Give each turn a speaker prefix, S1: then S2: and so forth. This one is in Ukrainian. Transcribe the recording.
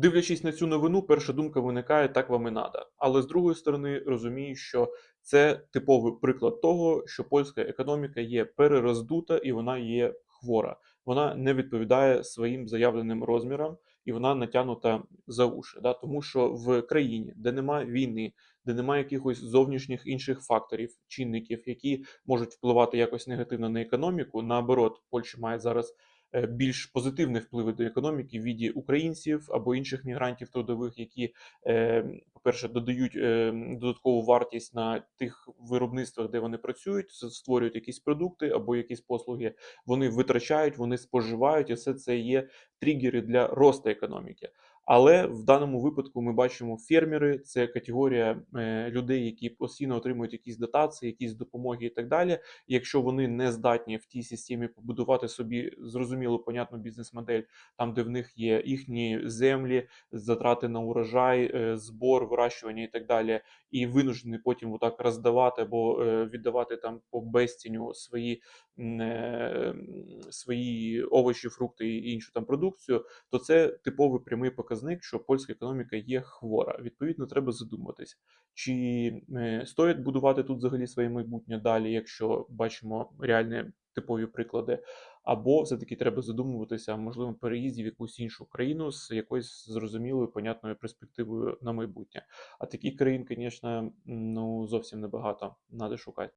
S1: Дивлячись на цю новину, перша думка виникає так вам і надо. Але з другої сторони, розумію, що це типовий приклад того, що польська економіка є перероздута і вона є хвора. Вона не відповідає своїм заявленим розмірам і вона натягнута за уші. Да? Тому що в країні, де немає війни, де немає якихось зовнішніх інших факторів, чинників, які можуть впливати якось негативно на економіку. Наоборот, Польща має зараз більш позитивні впливи до економіки в віді українців або інших мігрантів трудових, які, е, по-перше, додають е, додаткову вартість на тих виробництвах, де вони працюють, створюють якісь продукти або якісь послуги. Вони витрачають, вони споживають, і все це є тригери для росту економіки. Але в даному випадку ми бачимо фермери, це категорія е, людей, які постійно отримують якісь дотації, якісь допомоги і так далі. Якщо вони не здатні в тій системі побудувати собі зрозумілу, понятну бізнес-модель, там де в них є їхні землі, затрати на урожай, е, збор, вирощування і так далі, і винуждені потім отак роздавати або е, віддавати там по безціню свої, свої овочі, фрукти і іншу там продукцію, то це типовий прямий показник, що польська економіка є хвора. Відповідно, треба задуматись, чи е, стоїть будувати тут взагалі своє майбутнє далі, якщо бачимо реальні типові приклади, або все-таки треба задумуватися, можливо, переїзді в якусь іншу країну з якоюсь зрозумілою, понятною перспективою на майбутнє. А таких країн, звісно, ну зовсім небагато. Надо шукати.